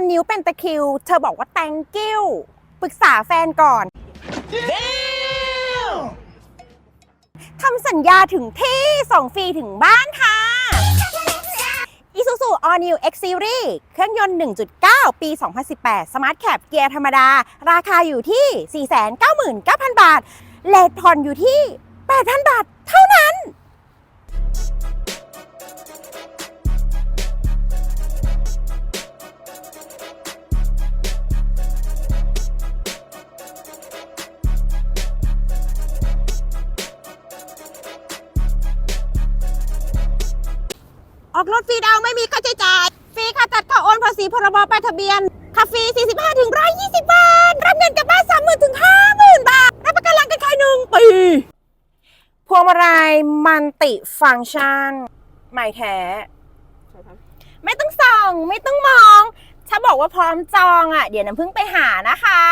นนิ้วเป็นตะคริว เธอบอกว่า thank you ปรึกษาแฟนก่อน ทำสัญญาถึงที่ส่งฟรีถึงบ้านค่ะ Isuzu All New X Series เครื่องยนต์ 1.9 ปี 2018 Smart Cap เกียร์ธรรมดา ราคาอยู่ที่ 499,000 บาท เลทผ่อนอยู่ที่ 8,000 บาทเท่า ออกรถฟรีดาวไม่มีค่าใช้จ่าย ฟรีค่าตัดค่าโอนภาษีพรบป้ายทะเบียนค่าฟรี 45 ถึง 120 บาท รับเงินกลับบ้าน30,000 ถึง 50,000 บาท รับประกันหลังการขายหนึ่งปีพวงมาลัยมันติฟังก์ชัน ใหม่แท้ ไม่ต้องส่อง ไม่ต้องมอง ถ้าบอกว่าพร้อมจองอะ เดี๋ยวน้ำพึ่งไปหานะคะ